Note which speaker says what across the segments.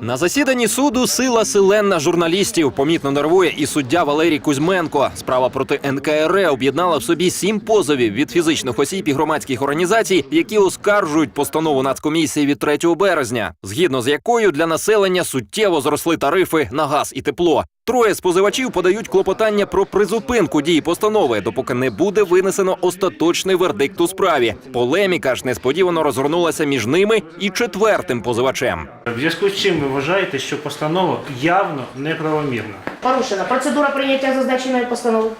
Speaker 1: На засіданні суду сила селенна журналістів помітно нервує і суддя Валерій Кузьменко. Справа проти НКРЕ об'єднала в собі сім позовів від фізичних осіб і громадських організацій, які оскаржують постанову Нацкомісії від 3 березня, згідно з якою для населення суттєво зросли тарифи на газ і тепло. Троє з позивачів подають клопотання про призупинку дії постанови, допоки не буде винесено остаточний вердикт у справі. Полеміка ж несподівано розгорнулася між ними і четвертим позивачем.
Speaker 2: В зв'язку з чим ви вважаєте, що постанова явно неправомірна?
Speaker 3: порушена процедура прийняття зазначеної постанови,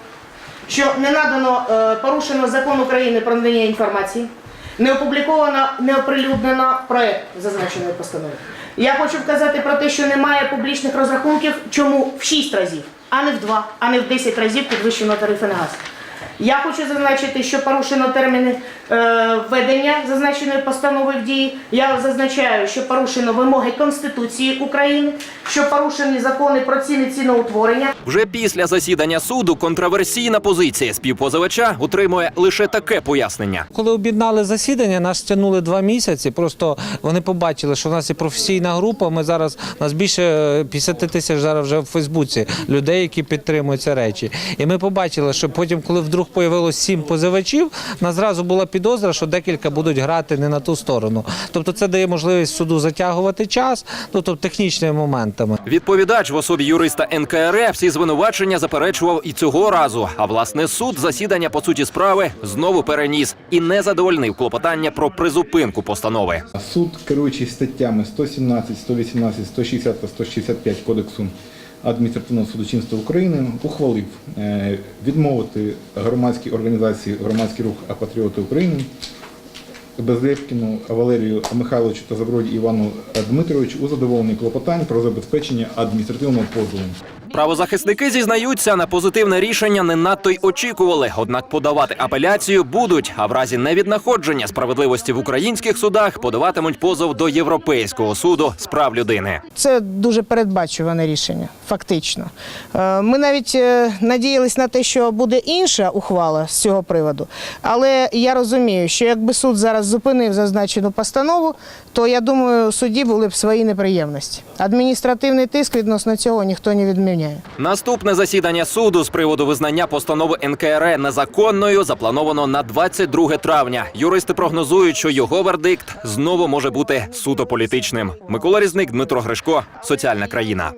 Speaker 3: що не надано е, порушено закон України про надання інформації, не опубліковано, не оприлюднено проект зазначеної постанови. Я хочу вказати про те, що немає публічних розрахунків, чому в 6 разів, а не в 2, а не в 10 разів підвищено тарифи на газ. Я хочу зазначити, що порушено терміни е, введення зазначеної постанови в дії. Я зазначаю, що порушено вимоги Конституції України, що порушені закони про ціни ціноутворення.
Speaker 1: Вже після засідання суду контроверсійна позиція співпозивача отримує лише таке пояснення.
Speaker 4: Коли об'єднали засідання, нас тягнули два місяці. Просто вони побачили, що в нас є професійна група. Ми зараз у нас більше е, 50 тисяч зараз вже в Фейсбуці людей, які підтримують ці речі. І ми побачили, що потім, коли вдруг появилось сім позивачів, у нас зразу була підозра, що декілька будуть грати не на ту сторону. Тобто, це дає можливість суду затягувати час, ну тобто технічними моментами.
Speaker 1: Відповідач в особі юриста НКРЕ всі звинувачення заперечував і цього разу. А власне суд засідання по суті справи знову переніс і не задовольнив клопотання про призупинку постанови.
Speaker 5: Суд, керуючись статтями 117, 118, 160 та 165 Кодексу адміністративного судочинства України, ухвалив е, відмовити громадській організації Громадський рух Апатріоти України Безлєвкіну Валерію Михайловичу та Заброді Івану Дмитровичу у задоволенні клопотань про забезпечення адміністративного позову.
Speaker 1: Правозахисники зізнаються, на позитивне рішення не надто й очікували. Однак подавати апеляцію будуть, а в разі невіднаходження справедливості в українських судах подаватимуть позов до Європейського суду з прав людини.
Speaker 6: Це дуже передбачуване рішення, фактично. Е, Ми навіть е, надіялись на те, що буде інша ухвала з цього приводу. Але я розумію, що якби суд зараз зупинив зазначену постанову, то я думаю, судді були б свої неприємності. Адміністративний тиск відносно цього ніхто не відміняє.
Speaker 1: Наступне засідання суду з приводу визнання постанови НКРЕ незаконною заплановано на 22 травня. Юристи прогнозують, що його вердикт знову може бути суто політичним. Микола Різник, Дмитро Гришко, соціальна країна.